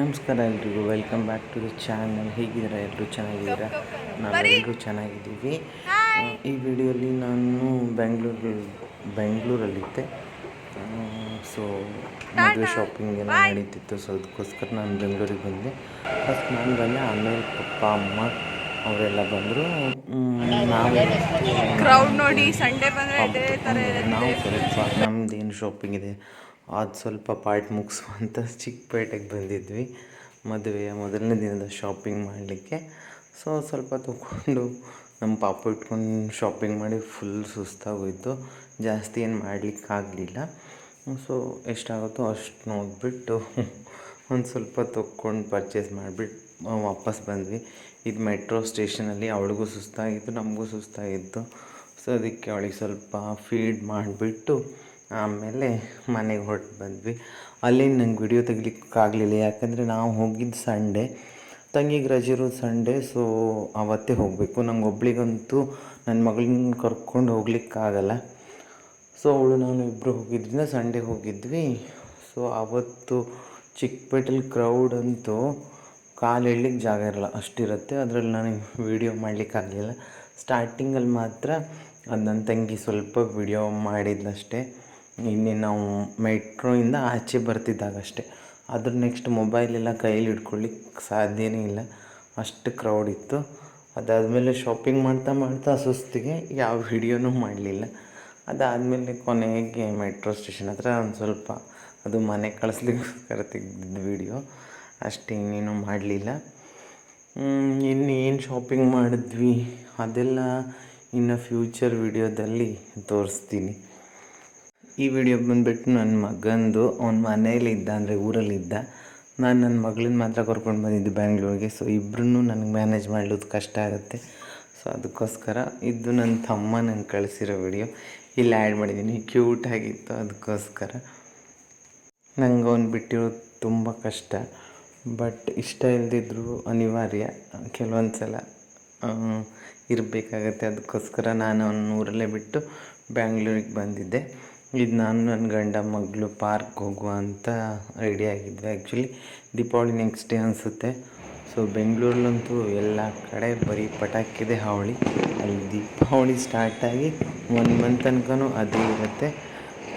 ನಮಸ್ಕಾರ ಎಲ್ರಿಗೂ welcome back to the channel. ಹೇಗಿದ್ದೀರಾ? ಎಲ್ಲರೂ ಚೆನ್ನಾಗಿದ್ದೀರಾ? ನಾವೆಲ್ಲರೂ ಚೆನ್ನಾಗಿದ್ದೀವಿ. ಈ ವಿಡಿಯೋಲಿ ನಾನು ಬೆಂಗಳೂರು ಬೆಂಗಳೂರಲ್ಲಿದ್ದೆ. ಸೊ ಮದುವೆ ಶಾಪಿಂಗ್ ಎಲ್ಲ ನಡೀತಿತ್ತು. ಸೊ ಅದಕ್ಕೋಸ್ಕರ ನಾನು ಬೆಂಗಳೂರಿಗೆ ಬಂದೆ. ಫಸ್ಟ್ ನಾನು ಬಂದೆ ಆಮೇಲೆ ಪಪ್ಪ ಅಮ್ಮ ಅವರೆಲ್ಲ ಬಂದರು. ನಾವು ಕ್ರೌಡ್ ನೋಡಿ ಸಂಡೇ ಬಂದ್ರೆ ನಾವು ಸ್ವಲ್ಪ ಏನು ಶಾಪಿಂಗ್ ಇದೆ? ಅದು ಸ್ವಲ್ಪ ಪಾರ್ಟ್ ಮುಗಿಸುವಂತ ಚಿಕ್ಕಪೇಟೆಗೆ ಬಂದಿದ್ವಿ. ಮದುವೆಯ ಮೊದಲನೇ ದಿನದ ಶಾಪಿಂಗ್ ಮಾಡಲಿಕ್ಕೆ. ಸೊ ಸ್ವಲ್ಪ ತಗೊಂಡು ನಮ್ಮ ಪಾಪು ಇಟ್ಕೊಂಡು ಶಾಪಿಂಗ್ ಮಾಡಿ ಫುಲ್ ಸುಸ್ತಾಗೋಯ್ತು. ಜಾಸ್ತಿ ಏನು ಮಾಡಲಿಕ್ಕಾಗಲಿಲ್ಲ. ಸೊ ಎಷ್ಟಾಗುತ್ತೋ ಅಷ್ಟು ನೋಡಿಬಿಟ್ಟು ಒಂದು ಸ್ವಲ್ಪ ತೊಕೊಂಡು ಪರ್ಚೇಸ್ ಮಾಡಿಬಿಟ್ಟು ವಾಪಸ್ ಬಂದ್ವಿ. ಇದು ಮೆಟ್ರೋ ಸ್ಟೇಷನಲ್ಲಿ ಅವಳಿಗೂ ಸುಸ್ತಾಗಿತ್ತು, ನಮಗೂ ಸುಸ್ತಾಗಿತ್ತು. ಸೊ ಅದಕ್ಕೆ ಅವಳಿಗೆ ಸ್ವಲ್ಪ ಫೀಡ್ ಮಾಡಿಬಿಟ್ಟು ಆಮೇಲೆ ಮನೆಗೆ ಹೊರಟು ಬಂದ್ವಿ. ಅಲ್ಲಿ ನಂಗೆ ವಿಡಿಯೋ ತೆಗಿಲಿಕ್ಕಾಗಲಿಲ್ಲ. ಯಾಕಂದರೆ ನಾವು ಹೋಗಿದ್ದು ಸಂಡೇ ತಂಗಿಗೆ ರಜೆ ಇರೋದು ಸಂಡೇ ಸೊ ಅವತ್ತೇ ಹೋಗಬೇಕು. ನಂಗೆ ಒಬ್ಳಿಗಂತೂ ನನ್ನ ಮಗಳನ್ನ ಕರ್ಕೊಂಡು ಹೋಗ್ಲಿಕ್ಕಾಗಲ್ಲ. ಸೊ ಅವಳು, ನಾನು ಇಬ್ಬರು ಹೋಗಿದ್ರಿಂದ ಸಂಡೇ ಹೋಗಿದ್ವಿ. ಸೊ ಅವತ್ತು ಚಿಕ್ಕಪೇಟೆಲಿ ಕ್ರೌಡ್ ಅಂತೂ ಕಾಲು ಹೇಳಲಿಕ್ಕೆ ಜಾಗ ಇರಲ್ಲ. ಅಷ್ಟಿರುತ್ತೆ. ಅದರಲ್ಲಿ ನನಗೆ ವೀಡಿಯೋ ಮಾಡಲಿಕ್ಕಾಗಲಿಲ್ಲ. ಸ್ಟಾರ್ಟಿಂಗಲ್ಲಿ ಮಾತ್ರ ಅದು ನನ್ನ ತಂಗಿ ಸ್ವಲ್ಪ ವಿಡಿಯೋ ಮಾಡಿದ್ನಷ್ಟೇ. ಇನ್ನೇ ನಾವು ಮೆಟ್ರೋಯಿಂದ ಆಚೆ ಬರ್ತಿದ್ದಾಗಷ್ಟೇ. ಅದ್ರ ನೆಕ್ಸ್ಟ್ ಮೊಬೈಲೆಲ್ಲ ಕೈಯಲ್ಲಿ ಹಿಡ್ಕೊಳ್ಳಿಕ್ಕೆ ಸಾಧ್ಯವೇ ಇಲ್ಲ. ಅಷ್ಟು ಕ್ರೌಡ್ ಇತ್ತು. ಅದಾದಮೇಲೆ ಶಾಪಿಂಗ್ ಮಾಡ್ತಾ ಮಾಡ್ತಾ ಸುಸ್ತಿಗೆ ಯಾವ ವಿಡಿಯೋನೂ ಮಾಡಲಿಲ್ಲ. ಅದಾದಮೇಲೆ ಕೊನೆಗೆ ಮೆಟ್ರೋ ಸ್ಟೇಷನ್ ಹತ್ರ ಒಂದು ಸ್ವಲ್ಪ ಅದು ಮನೆ ಕಳಿಸ್ಲಿಕ್ಕೋಸ್ಕರ ತೆಗ್ದಿದ್ದು ವಿಡಿಯೋ ಅಷ್ಟು ಇನ್ನೇನು ಮಾಡಲಿಲ್ಲ. ಇನ್ನೇನು ಶಾಪಿಂಗ್ ಮಾಡಿದ್ವಿ ಅದೆಲ್ಲ ಇನ್ನು ಫ್ಯೂಚರ್ ವಿಡಿಯೋದಲ್ಲಿ ತೋರಿಸ್ತೀನಿ. ಈ ವಿಡಿಯೋ ಬಂದುಬಿಟ್ಟು ನನ್ನ ಮಗಂದು ಅವ್ನ ಮನೇಲಿದ್ದ ಅಂದರೆ ಊರಲ್ಲಿದ್ದ ನಾನು ನನ್ನ ಮಗಳನ್ನ ಮಾತ್ರ ಕರ್ಕೊಂಡು ಬಂದಿದ್ದು ಬ್ಯಾಂಗ್ಳೂರಿಗೆ. ಸೊ ಇಬ್ಬರೂ ನನಗೆ ಮ್ಯಾನೇಜ್ ಮಾಡೋದು ಕಷ್ಟ ಆಗುತ್ತೆ. ಸೊ ಅದಕ್ಕೋಸ್ಕರ ಇದು ನನ್ನ ತಮ್ಮ ನಂಗೆ ಕಳಿಸಿರೋ ವಿಡಿಯೋ ಇಲ್ಲಿ ಆ್ಯಡ್ ಮಾಡಿದ್ದೀನಿ ಕ್ಯೂಟಾಗಿತ್ತು ಅದಕ್ಕೋಸ್ಕರ ನಂಗೆ ಅವ್ನು ಬಿಟ್ಟಿರೋದು ತುಂಬ ಕಷ್ಟ. ಬಟ್ ಇಷ್ಟ ಇಲ್ಲದಿದ್ರೂ ಅನಿವಾರ್ಯ. ಕೆಲವೊಂದು ಸಲ ಇರಬೇಕಾಗತ್ತೆ. ಅದಕ್ಕೋಸ್ಕರ ನಾನು ಅವನ ಊರಲ್ಲೇ ಬಿಟ್ಟು ಬ್ಯಾಂಗ್ಳೂರಿಗೆ ಬಂದಿದ್ದೆ. ಇದು ನಾನು ನನ್ನ ಗಂಡ ಮಗಳು ಪಾರ್ಕ್ ಹೋಗುವ ಅಂತ ರೆಡಿ ಆಗಿದ್ವಿ. ಆ್ಯಕ್ಚುಲಿ ದೀಪಾವಳಿ ನೆಕ್ಸ್ಟ್ ಡೇ ಅನಿಸುತ್ತೆ. ಸೊ ಬೆಂಗಳೂರಲ್ಲಂತೂ ಎಲ್ಲ ಕಡೆ ಬರೀ ಪಟಾಕಿದೆ ಹಾವಳಿ. ಅಲ್ಲಿ ದೀಪಾವಳಿ ಸ್ಟಾರ್ಟಾಗಿ ಒನ್ ಮಂತ್ ತನಕನೂ ಅದೇ ಇರುತ್ತೆ.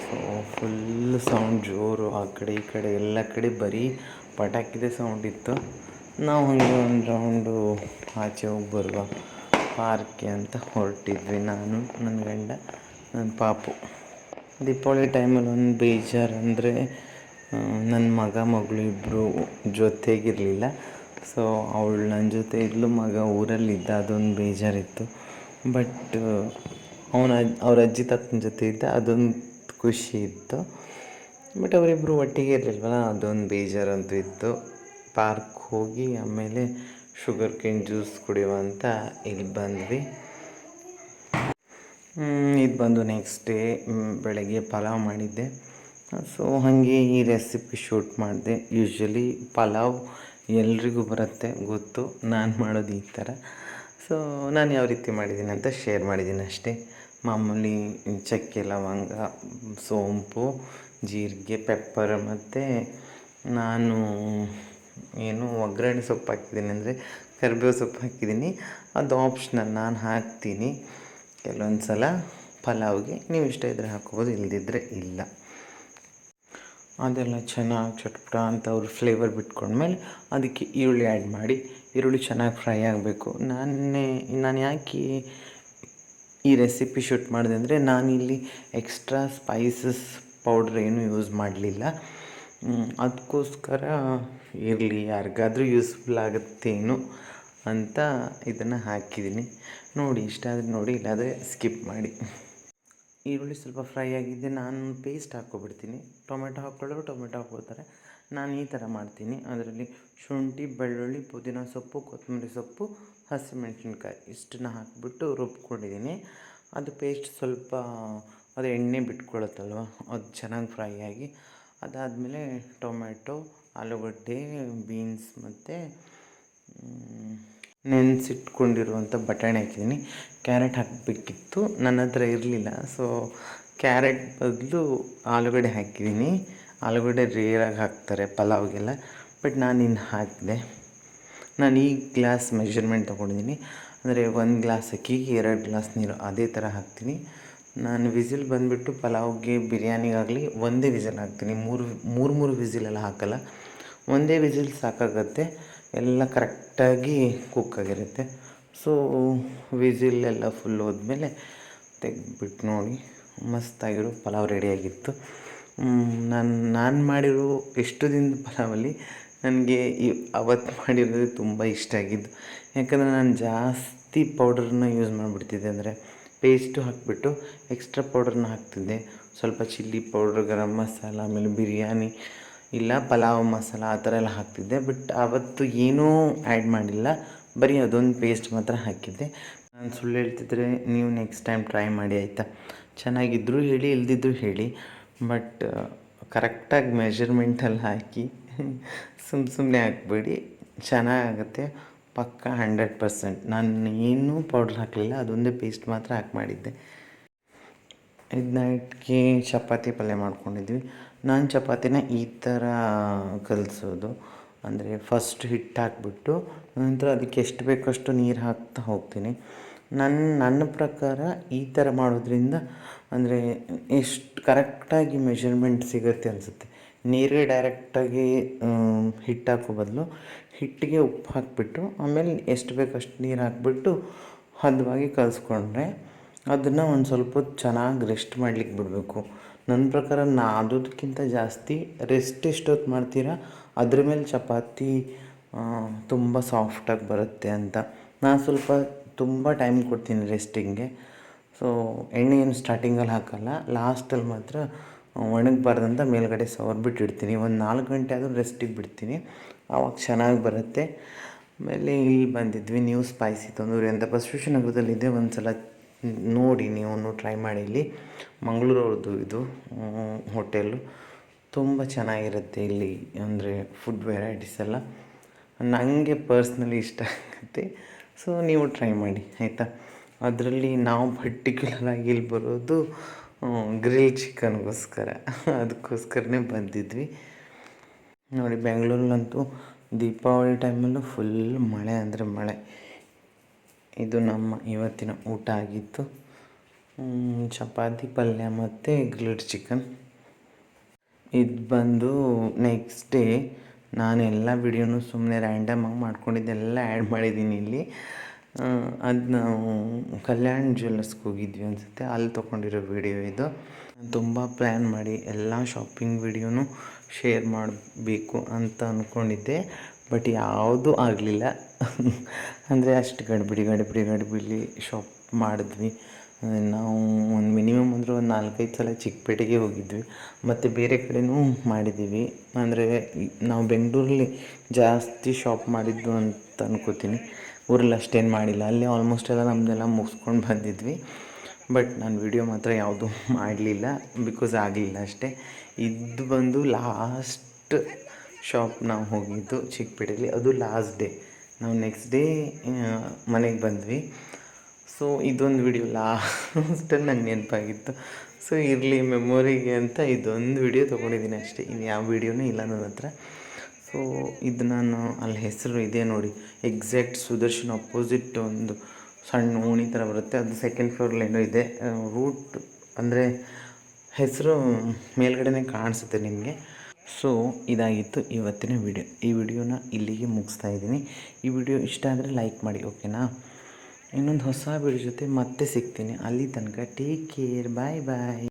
ಸೊ ಫುಲ್ ಸೌಂಡ್ ಜೋರು ಆ ಕಡೆ ಈ ಕಡೆ ಎಲ್ಲ ಕಡೆ ಬರೀ ಪಟಾಕಿದೆ ಸೌಂಡ್ ಇತ್ತು. ನಾವು ಹಂಗೆ ಒಂದು ರೌಂಡು ಆಚೆ ಹೋಗಿ ಬರುವ ಪಾರ್ಕ್ಗೆ ಅಂತ ಹೊರಟಿದ್ವಿ ನಾನು ನನ್ನ ಗಂಡ ನನ್ನ ಪಾಪು. ದೀಪಾವಳಿ ಟೈಮಲ್ಲಿ ಒಂದು ಬೇಜಾರು ಅಂದರೆ ನನ್ನ ಮಗ, ಮಗಳು ಇಬ್ಬರು ಜೊತೆಗಿರಲಿಲ್ಲ. ಸೊ ಅವಳು ನನ್ನ ಜೊತೆ ಇದ್ಲು, ಮಗ ಊರಲ್ಲಿದ್ದ, ಅದೊಂದು ಬೇಜಾರಿತ್ತು. ಬಟ್ ಅವನ ಅವ್ರ ಅಜ್ಜಿ ತಾತನ ಜೊತೆ ಇದ್ದ, ಅದೊಂದು ಖುಷಿ ಇತ್ತು. ಬಟ್ ಅವರಿಬ್ಬರು ಒಟ್ಟಿಗೆ ಇರಲಿಲ್ವಲ್ಲ, ಅದೊಂದು ಬೇಜಾರಂತೂ ಇತ್ತು. ಪಾರ್ಕ್ ಹೋಗಿ ಆಮೇಲೆ ಶುಗರ್ ಕೇನ್ ಜ್ಯೂಸ್ ಕುಡಿಯುವಂತ ಇಲ್ಲಿ ಬಂದ್ವಿ. ಇದು ಬಂದು ನೆಕ್ಸ್ಟ್ ಡೇ ಬೆಳಗ್ಗೆ ಪಲಾವ್ ಮಾಡಿದ್ದೆ. ಸೊ ಹಾಗೆ ಈ ರೆಸಿಪಿ ಶೂಟ್ ಮಾಡಿದೆ. ಯೂಶ್ವಲಿ ಪಲಾವ್ ಎಲ್ರಿಗೂ ಬರುತ್ತೆ, ಗೊತ್ತು. ನಾನು ಮಾಡೋದು ಈ ಥರ ಸೊ ನಾನು ಯಾವ ರೀತಿ ಮಾಡಿದ್ದೀನಿ ಅಂತ ಶೇರ್ ಮಾಡಿದ್ದೀನಿ ಅಷ್ಟೇ. ಮಾಮೂಲಿ ಚಕ್ಕೆ, ಲವಂಗ, ಸೋಂಪು, ಜೀರಿಗೆ ಪೆಪ್ಪರ್ ಮತ್ತು ನಾನು ಏನು ಒಗ್ಗರಣೆ ಸೊಪ್ಪು ಹಾಕಿದ್ದೀನಿ ಅಂದರೆ ಕರಿಬೇವು ಸೊಪ್ಪು ಹಾಕಿದ್ದೀನಿ. ಅದು ಆಪ್ಷನಲ್ ನಾನು ಹಾಕ್ತೀನಿ. ಕೆಲವೊಂದು ಸಲ ಪಲಾವ್ಗೆ ನೀವು ಇಷ್ಟ ಇದ್ದರೆ ಹಾಕೋಬೋದು ಇಲ್ಲದಿದ್ದರೆ ಇಲ್ಲ. ಅದೆಲ್ಲ ಚೆನ್ನಾಗಿ ಚಟ್ಪಟ ಅಂತ ಅವ್ರ ಫ್ಲೇವರ್ ಬಿಟ್ಕೊಂಡ್ಮೇಲೆ ಅದಕ್ಕೆ ಈರುಳ್ಳಿ ಆ್ಯಡ್ ಮಾಡಿ, ಈರುಳ್ಳಿ ಚೆನ್ನಾಗಿ ಫ್ರೈ ಆಗಬೇಕು. ನಾನೇ, ನಾನು ಯಾಕೆ ಈ ರೆಸಿಪಿ ಶೂಟ್ ಮಾಡಿದೆ ಅಂದರೆ ನಾನಿಲ್ಲಿ ಎಕ್ಸ್ಟ್ರಾ ಸ್ಪೈಸಸ್ ಪೌಡ್ರ್ ಏನೂ ಯೂಸ್ ಮಾಡಲಿಲ್ಲ. ಅದಕ್ಕೋಸ್ಕರ ಇರಲಿ, ಯಾರಿಗಾದರೂ ಯೂಸ್ಫುಲ್ ಆಗುತ್ತೇನೋ. ಅಂತ ಇದನ್ನು ಹಾಕಿದ್ದೀನಿ. ನೋಡಿ, ಇಷ್ಟ ಆದರೆ ನೋಡಿ, ಇಲ್ಲಾದರೆ ಸ್ಕಿಪ್ ಮಾಡಿ. ಈರುಳ್ಳಿ ಸ್ವಲ್ಪ ಫ್ರೈ ಆಗಿದೆ ನಾನು ಪೇಸ್ಟ್ ಹಾಕ್ಕೊಬಿಡ್ತೀನಿ. ಟೊಮೆಟೊ ಹಾಕ್ಕೊಳ್ಳೋರು ಟೊಮೆಟೊ ಹಾಕ್ಕೊಳ್ತಾರೆ. ನಾನು ಈ ಥರ ಮಾಡ್ತೀನಿ. ಅದರಲ್ಲಿ ಶುಂಠಿ, ಬೆಳ್ಳುಳ್ಳಿ, ಪುದೀನ ಸೊಪ್ಪು, ಕೊತ್ತಂಬರಿ ಸೊಪ್ಪು, ಹಸಿಮೆಣಸಿನ್ಕಾಯಿ ಇಷ್ಟನ್ನ ಹಾಕಿಬಿಟ್ಟು ರುಬ್ಕೊಂಡಿದ್ದೀನಿ. ಅದು ಪೇಸ್ಟ್ ಸ್ವಲ್ಪ, ಅದು ಎಣ್ಣೆ ಬಿಟ್ಕೊಳತ್ತಲ್ವ, ಅದು ಚೆನ್ನಾಗಿ ಫ್ರೈ ಆಗಿ. ಅದಾದಮೇಲೆ ಟೊಮೆಟೊ, ಆಲೂಗಡ್ಡೆ ಬೀನ್ಸ್ ಮತ್ತು ನೆನೆಸಿಟ್ಕೊಂಡಿರುವಂಥ ಬಟಾಣಿ ಹಾಕಿದ್ದೀನಿ. ಕ್ಯಾರೆಟ್ ಹಾಕಬೇಕಿತ್ತು. ನನ್ನ ಹತ್ರ ಇರಲಿಲ್ಲ. ಸೊ ಕ್ಯಾರೆಟ್ ಬದಲು ಆಲೂಗಡ್ಡೆ ಹಾಕಿದ್ದೀನಿ. ಆಲೂಗಡ್ಡೆ ರೇರಾಗಿ ಹಾಕ್ತಾರೆ ಪಲಾವ್ಗೆಲ್ಲ. ಬಟ್ ನಾನು ಇನ್ನು ಹಾಕಿದೆ. ನಾನು ಈ ಗ್ಲಾಸ್ ಮೆಷರ್ಮೆಂಟ್ ತೊಗೊಂಡಿದ್ದೀನಿ. ಅಂದರೆ ಒಂದು ಗ್ಲಾಸ್ ಅಕ್ಕಿಗೆ ಎರಡು ಗ್ಲಾಸ್ ನೀರು ಅದೇ ಥರ ಹಾಕ್ತೀನಿ. ನಾನು ವಿಸಿಲ್ ಬಂದುಬಿಟ್ಟು ಪಲಾವ್ಗೆ ಬಿರಿಯಾನಿಗಾಗಲಿ ಒಂದೇ ವಿಸಿಲ್ ಹಾಕ್ತೀನಿ. ಮೂರು ಮೂರು ಮೂರು ವಿಸಿಲೆಲ್ಲ ಹಾಕಲ್ಲ. ಒಂದೇ ವಿಸಿಲ್ ಸಾಕಾಗತ್ತೆ. ಎಲ್ಲ ಕರೆಕ್ಟಾಗಿ ಕುಕ್ ಆಗಿರುತ್ತೆ. ಸೊ ವಿಸಿಲ್ ಎಲ್ಲ ಫುಲ್ ಹೋದ್ಮೇಲೆ ತೆಗೆದ್ಬಿಟ್ಟು ನೋಡಿ, ಮಸ್ತಾಗಿರೋ ಪಲಾವ್ ರೆಡಿಯಾಗಿತ್ತು ನಾನು ನಾನು ಮಾಡಿರೋ ಎಷ್ಟು ದಿನದ ಪಲಾವಲ್ಲಿ ನನಗೆ ಈ ಅವತ್ತು ಮಾಡಿರೋದು ತುಂಬ ಇಷ್ಟ ಆಗಿದ್ದು. ಯಾಕಂದರೆ ನಾನು ಜಾಸ್ತಿ ಪೌಡರ್ನ ಯೂಸ್ ಮಾಡಿಬಿಡ್ತಿದ್ದೆ ಅಂದರೆ ಪೇಸ್ಟು ಹಾಕಿಬಿಟ್ಟು ಎಕ್ಸ್ಟ್ರಾ ಪೌಡರ್ನ ಹಾಕ್ತಿದ್ದೆ. ಸ್ವಲ್ಪ ಚಿಲ್ಲಿ ಪೌಡ್ರ್ ಗರಂ ಮಸಾಲ, ಆಮೇಲೆ ಬಿರಿಯಾನಿ ಇಲ್ಲ, ಪಲಾವ್, ಮಸಾಲ ಆ ಥರ ಎಲ್ಲ ಹಾಕ್ತಿದ್ದೆ. ಬಟ್ ಆವತ್ತು ಏನೂ ಆ್ಯಡ್ ಮಾಡಿಲ್ಲ. ಬರೀ ಅದೊಂದು ಪೇಸ್ಟ್ ಮಾತ್ರ ಹಾಕಿದ್ದೆ. ನಾನು ಸುಳ್ಳು ಹೇಳ್ತಿದ್ರೆ ನೀವು ನೆಕ್ಸ್ಟ್ ಟೈಮ್ ಟ್ರೈ ಮಾಡಿ, ಆಯಿತಾ? ಚೆನ್ನಾಗಿದ್ದರೂ ಹೇಳಿ ಇಲ್ದಿದ್ದರೂ ಹೇಳಿ. ಬಟ್ ಕರೆಕ್ಟಾಗಿ ಮೆಷರ್ಮೆಂಟಲ್ಲಿ ಹಾಕಿ ಸುಮ್ಮ ಸುಮ್ಮನೆ ಹಾಕ್ಬೇಡಿ. ಚೆನ್ನಾಗಾಗುತ್ತೆ ಪಕ್ಕ ಹಂಡ್ರೆಡ್ ಪರ್ಸೆಂಟ್ ನಾನು ಏನೂ ಪೌಡ್ರ್ ಹಾಕಲಿಲ್ಲ, ಅದೊಂದೇ ಪೇಸ್ಟ್ ಮಾತ್ರ ಹಾಕಿ ಮಾಡಿದ್ದೆ. ಇದು ನೈಟ್ಗೆ ಚಪಾತಿ ಪಲ್ಯ ಮಾಡ್ಕೊಂಡಿದ್ವಿ. ನಾನು ಚಪಾತಿನ ಈ ಥರ ಕಲಿಸೋದು. ಅಂದರೆ ಫಸ್ಟ್ ಹಿಟ್ಟು ಹಾಕಿಬಿಟ್ಟು, ನಂತರ ಅದಕ್ಕೆ ಎಷ್ಟು ಬೇಕಷ್ಟು ನೀರು ಹಾಕ್ತಾ ಹೋಗ್ತೀನಿ. ನನ್ನ ನನ್ನ ಪ್ರಕಾರ ಈ ಥರ ಮಾಡೋದ್ರಿಂದ, ಅಂದರೆ ಎಷ್ಟು ಕರೆಕ್ಟಾಗಿ ಮೆಷರ್ಮೆಂಟ್ ಸಿಗುತ್ತೆ ಅನಿಸುತ್ತೆ. ನೀರಿಗೆ ಡೈರೆಕ್ಟಾಗಿ ಹಿಟ್ಟು ಹಾಕೋ ಬದಲು ಹಿಟ್ಟಿಗೆ ಉಪ್ಪು ಹಾಕಿಬಿಟ್ಟು, ಆಮೇಲೆ ಎಷ್ಟು ಬೇಕಷ್ಟು ನೀರು ಹಾಕಿಬಿಟ್ಟು ಹದವಾಗಿ ಕಲಿಸ್ಕೊಂಡ್ರೆ, ಅದನ್ನು ಒಂದು ಸ್ವಲ್ಪ ಚೆನ್ನಾಗಿ ರೆಸ್ಟ್ ಮಾಡಲಿಕ್ಕೆ ಬಿಡಬೇಕು. ನನ್ನ ಪ್ರಕಾರ ನಾ ಅದಕ್ಕಿಂತ ಜಾಸ್ತಿ ರೆಸ್ಟ್ ಎಷ್ಟೊತ್ತು ಮಾಡ್ತೀರಾ? ಅದ್ರ ಮೇಲೆ ಚಪಾತಿ ತುಂಬ ಸಾಫ್ಟಾಗಿ ಬರುತ್ತೆ ಅಂತ. ನಾನು ಸ್ವಲ್ಪ ತುಂಬ ಟೈಮ್ ಕೊಡ್ತೀನಿ ರೆಸ್ಟಿಂಗೆ ಸೊ ಎಣ್ಣೆ ಏನು ಸ್ಟಾರ್ಟಿಂಗಲ್ಲಿ ಹಾಕಲ್ಲ ಲಾಸ್ಟಲ್ಲಿ ಮಾತ್ರ ಒಣಗಬಾರ್ದಂತ ಮೇಲ್ಗಡೆ ಸವರ್ಬಿಟ್ಟು ಇಡ್ತೀನಿ ಒಂದು ನಾಲ್ಕು ಗಂಟೆ ಆದರೂ ರೆಸ್ಟಿಗೆ ಬಿಡ್ತೀನಿ. ಆವಾಗ ಚೆನ್ನಾಗಿ ಬರುತ್ತೆ. ಆಮೇಲೆ ಇಲ್ಲಿ ಬಂದಿದ್ವಿ ನ್ಯೂ ಸ್ಪೈಸಿ ತಂದೂರಿ ಅಂತ. ಬಸವೇಶ್ವರ ನಗರದಲ್ಲಿದೆ ಒಂದು ಸಲ ನೋಡಿ ನೀವು ಟ್ರೈ ಮಾಡಿ ಇಲ್ಲಿ. ಮಂಗಳೂರವ್ರದ್ದು ಇದು ಹೋಟೆಲು ತುಂಬ ಚೆನ್ನಾಗಿರುತ್ತೆ ಇಲ್ಲಿ ಅಂದರೆ ಫುಡ್ ವೆರೈಟೀಸ್ ಎಲ್ಲ. ನನಗೆ ಪರ್ಸ್ನಲಿ ಇಷ್ಟ ಆಗುತ್ತೆ. ಸೊ ನೀವು ಟ್ರೈ ಮಾಡಿ, ಆಯಿತಾ? ಅದರಲ್ಲಿ ನಾವು ಪರ್ಟಿಕ್ಯುಲರಾಗಿ ಇಲ್ಲಿ ಬರೋದು ಗ್ರಿಲ್ ಚಿಕನ್ಗೋಸ್ಕರ ಅದಕ್ಕೋಸ್ಕರನೇ ಬಂದಿದ್ವಿ. ನೋಡಿ ಬೆಂಗಳೂರಲ್ಲಂತೂ ದೀಪಾವಳಿ ಟೈಮಲ್ಲೂ ಫುಲ್ ಮಳೆ ಅಂದರೆ ಮಳೆ. ಇದು ನಮ್ಮ ಇವತ್ತಿನ ಊಟ ಆಗಿತ್ತು. ಚಪಾತಿ, ಪಲ್ಯ ಮತ್ತು ಗ್ರಿಲ್ಡ್ ಚಿಕನ್ ಇದು ಬಂದು ನೆಕ್ಸ್ಟ್ ಡೇ ನಾನು ಎಲ್ಲ ವಿಡಿಯೋನು ಸುಮ್ಮನೆ ರ್ಯಾಂಡಮಾಗಿ ಮಾಡ್ಕೊಂಡಿದ್ದೆಲ್ಲ ಆ್ಯಡ್ ಮಾಡಿದ್ದೀನಿ ಇಲ್ಲಿ. ಅದು ನಾವು ಕಲ್ಯಾಣ್ ಜ್ಯುವೆಲ್ಲರ್ಸ್ಗೆ ಹೋಗಿದ್ವಿ ಅನಿಸುತ್ತೆ, ಅಲ್ಲಿ ತೊಗೊಂಡಿರೋ ವಿಡಿಯೋ ಇದು. ತುಂಬ ಪ್ಲ್ಯಾನ್ ಮಾಡಿ ಎಲ್ಲ ಶಾಪಿಂಗ್ ವಿಡಿಯೋನು ಶೇರ್ ಮಾಡಬೇಕು ಅಂತ ಅಂದ್ಕೊಂಡಿದ್ದೆ ಬಟ್ ಯಾವುದೂ ಆಗಲಿಲ್ಲ. ಅಂದರೆ ಅಷ್ಟು ಗಡಿಬಿಡಿ ಗಡಿಬಿಡಿ ಗಡಿಬಿಡಿ ಶಾಪ್ ಮಾಡಿದ್ವಿ. ನಾವು ಒಂದು ಮಿನಿಮಮ್ ಅಂದರೆ ಒಂದು ನಾಲ್ಕೈದು ಸಲ ಚಿಕ್ಕಪೇಟೆಗೆ ಹೋಗಿದ್ವಿ. ಮತ್ತು ಬೇರೆ ಕಡೆನೂ ಮಾಡಿದ್ದೀವಿ. ಅಂದರೆ ನಾವು ಬೆಂಗಳೂರಲ್ಲಿ ಜಾಸ್ತಿ ಶಾಪ್ ಮಾಡಿದ್ದು ಅಂತ ಅನ್ಕೋತೀನಿ. ಊರಲ್ಲಿ ಅಷ್ಟೇನು ಮಾಡಿಲ್ಲ. ಅಲ್ಲಿ ಆಲ್ಮೋಸ್ಟ್ ಎಲ್ಲ ನಮ್ಮದೆಲ್ಲ ಮುಗಿಸ್ಕೊಂಡು ಬಂದಿದ್ವಿ. ಬಟ್ ನಾನು ವಿಡಿಯೋ ಮಾತ್ರ ಯಾವುದೂ ಮಾಡಲಿಲ್ಲ. ಬಿಕಾಸ್ ಆಗಲಿಲ್ಲ ಅಷ್ಟೇ. ಇದು ಬಂದು ಲಾಸ್ಟ್ ಶಾಪ್ ನಾವು ಹೋಗಿದ್ದು ಚಿಕ್ಕಪೇಟೆಯಲ್ಲಿ ಅದು ಲಾಸ್ಟ್ ಡೇ ನಾವು ನೆಕ್ಸ್ಟ್ ಡೇ ಮನೆಗೆ ಬಂದ್ವಿ. ಸೊ ಇದೊಂದು ವಿಡಿಯೋ ಲಾಸ್ಟಲ್ಲಿ ನಂಗೆ ನೆನಪಾಗಿತ್ತು. ಸೊ ಇರಲಿ ಮೆಮೊರಿಗೆ ಅಂತ ಇದೊಂದು ವಿಡಿಯೋ ತೊಗೊಂಡಿದ್ದೀನಿ ಅಷ್ಟೇ. ಇನ್ನು ಯಾವ ವಿಡಿಯೋನೂ ಇಲ್ಲ ನನ್ನ ಹತ್ರ. ಸೊ ಇದು ನಾನು ಅಲ್ಲಿ ಹೆಸರು ಇದೆ ನೋಡಿ. ಎಕ್ಸಾಕ್ಟ್ ಸುದರ್ಶನ್ ಅಪೋಸಿಟ್ ಒಂದು ಸಣ್ಣ ಓಣಿ ಥರ ಬರುತ್ತೆ. ಅದು ಸೆಕೆಂಡ್ ಫ್ಲೋರ್ಲೇನೋ ಇದೆ. ರೂಟ್ ಅಂದರೆ ಹೆಸರು ಮೇಲ್ಗಡೆನೇ ಕಾಣಿಸುತ್ತೆ ನಿಮಗೆ. ಸೊ ಇದಾಗಿತ್ತು ಇವತ್ತಿನ ವಿಡಿಯೋ ಈ ವಿಡಿಯೋನ ಇಲ್ಲಿಗೆ ಮುಗಿಸ್ತಾ ಇದ್ದೀನಿ. ಈ ವಿಡಿಯೋ ಇಷ್ಟ ಆದರೆ ಲೈಕ್ ಮಾಡಿ ಓಕೆನಾ ಇನ್ನೊಂದು ಹೊಸ ವಿಡಿಯೋ ಜೊತೆ ಮತ್ತೆ ಸಿಗ್ತೀನಿ. ಅಲ್ಲಿ ತನಕ ಟೇಕ್ ಕೇರ್ ಬಾಯ್ ಬಾಯ್